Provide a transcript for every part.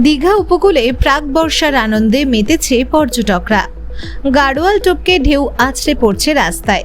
দীঘা উপকূলে প্রাক বর্ষার আনন্দে মেতেছে পর্যটকরা। গাড়োয়াল টপকে ঢেউ আছড়ে পড়ছে রাস্তায়।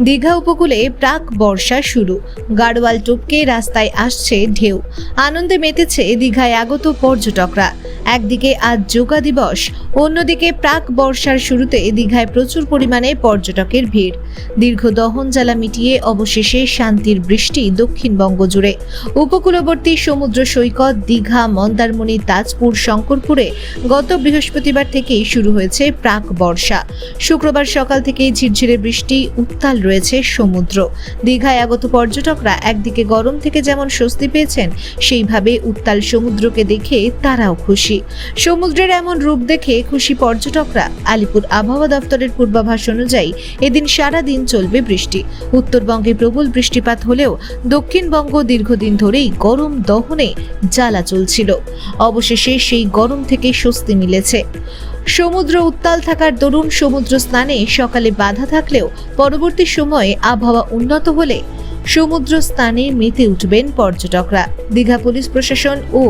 দীঘা উপকূলে প্রাক বর্ষা শুরু। গাড়োয়াল টোপকে রাস্তায় আসছে ঢেউ। আনন্দে মেতেছে দীঘায় আগত পর্যটকরা। একদিকে আজ যোগা দিবস, অন্যদিকে প্রাক বর্ষার শুরুতে দীঘায় প্রচুর পরিমাণে পর্যটকের ভিড়। দীর্ঘ দহন জ্বালা মিটিয়ে অবশেষে শান্তির বৃষ্টি দক্ষিণবঙ্গ জুড়ে। উপকূলবর্তী সমুদ্র সৈকত, দীঘা, মন্দারমণি, তাজপুর, শঙ্করপুরে গত বৃহস্পতিবার থেকেই শুরু হয়েছে প্রাক বর্ষা। শুক্রবার সকাল থেকেই ঝিরঝিরে বৃষ্টি, উত্তাল রয়েছে সমুদ্র। দীঘায় আগত পর্যটকরা একদিকে গরম থেকে যেমন স্বস্তি পেয়েছেন, সেইভাবে উত্তাল সমুদ্রকে দেখে তারাও খুশি। সমুদ্রের এমন রূপ দেখে খুশি পর্যটকরা আলিপুর আবহাওয়া দপ্তরের পূর্বাভাস অনুযায়ী এদিন সারা দিন চলবে বৃষ্টি। উত্তরবঙ্গে প্রবল বৃষ্টিপাত হলেও দক্ষিণবঙ্গ দীর্ঘদিন ধরেই গরম দহনে জ্বালা চলছিল। অবশেষে সেই গরম থেকে স্বস্তি মিলেছে। সমুদ্র উত্তাল থাকার দরুন সমুদ্র স্নানে সকালে বাধা থাকলেও পরবর্তী সময়ে আবহাওয়া উন্নত হলে সমুদ্র স্থানে মেতে উঠবেন পর্যটকরা। দীঘা পুলিশ প্রশাসন ও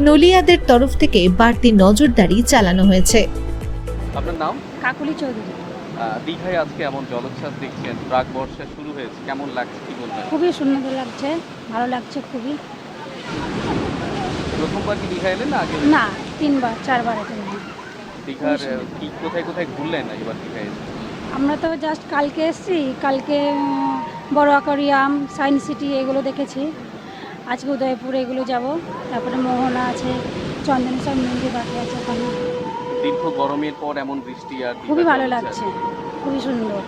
নলিয়াদের তরফ থেকে বাড়তি নজরদারি চালানো হয়েছে। আপনার নাম? কাকুলি চৌধুরী। দীঘায় আজকে এমন জলোচ্ছ্বাস দেখছেন প্রাক বর্ষা শুরু হয়েছে কেমন লাগছে কি বলবেন? খুবই সুন্দর লাগছে ভালো লাগছে খুবই। প্রথমবার কি দীঘা এলেন না আগে? না তিনবার চারবার এটা নিয়ে। দীঘার কি কোথায় কোথায় ঘুরলেন এবার দীঘায়? আমরা তো জাস্ট কালকে এসেছি কালকে উম, বড় অ্যাকোরিয়াম সায়েন্স সিটি এগুলো দেখেছি। আজকে উদয়পুর এগুলো যাব। তারপরে মোহনা আছে চন্দনেশ্বর মন্দির বাকি আছে ওখানে। দীর্ঘ গরমের পর এমন বৃষ্টি আর খুবই ভালো লাগছে। খুবই সুন্দর।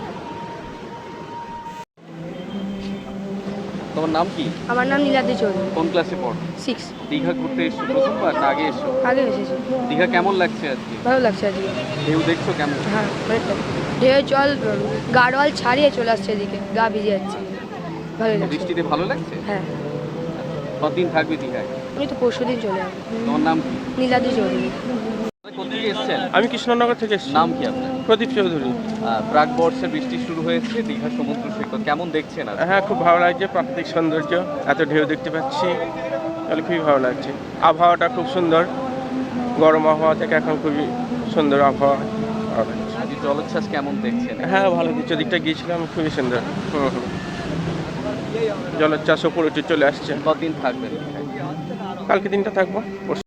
তোমার নাম কি? আমার নাম নীলাদ্রি চৌধুরী। কোন ক্লাসে পড়ো? সিক্স দীঘা ঘুরতে এসছো প্রথমবার না আগে এসছো? আগে এসেছি। দীঘা কেমন লাগছে আজকে? ভালো লাগছে আজকে। ঢেউ দেখছ কেমন? হ্যাঁ অনেকটা ঢেউ জল গাড়োয়াল ছাড়িয়ে চলে আসছে এদিকে গা ভিজে যাচ্ছে। ভালো লাগছে। বৃষ্টিতে ভালো লাগছে? হ্যাঁ। কতদিন থাকবে দীঘায়? আমি তো পরশু দিন চলে যাব তোমার নাম কি? নীলাদ্রি চৌধুরী। কোথেকে এসছেন? আমি কৃষ্ণনগর থেকে এসেছি। নাম কি আপনার? প্রদীপ চৌধুরী। আহ, প্রাক বর্ষার বৃষ্টি শুরু হয়েছে দীঘা সমুদ্র সৈকত কেমন দেখছেন হ্যাঁ খুব ভালো লাগছে প্রাকৃতিক সৌন্দর্য এত ঢেউ দেখতে পাচ্ছি তাহলে খুবই ভালো লাগছে। আবহাওয়াটা খুব সুন্দর গরম আবহাওয়া থেকে এখন খুবই সুন্দর আবহাওয়া ভালো লাগছে। জলোচ্ছ্বাস কেমন দেখছেন? হ্যাঁ ভালো দিচ্ছে দিকটা গিয়েছিলাম খুবই সুন্দর। হুম হুম। জলের চাষ উঠে চলে আসছে। কতদিন থাকবেন? কালকে দিনটা থাকব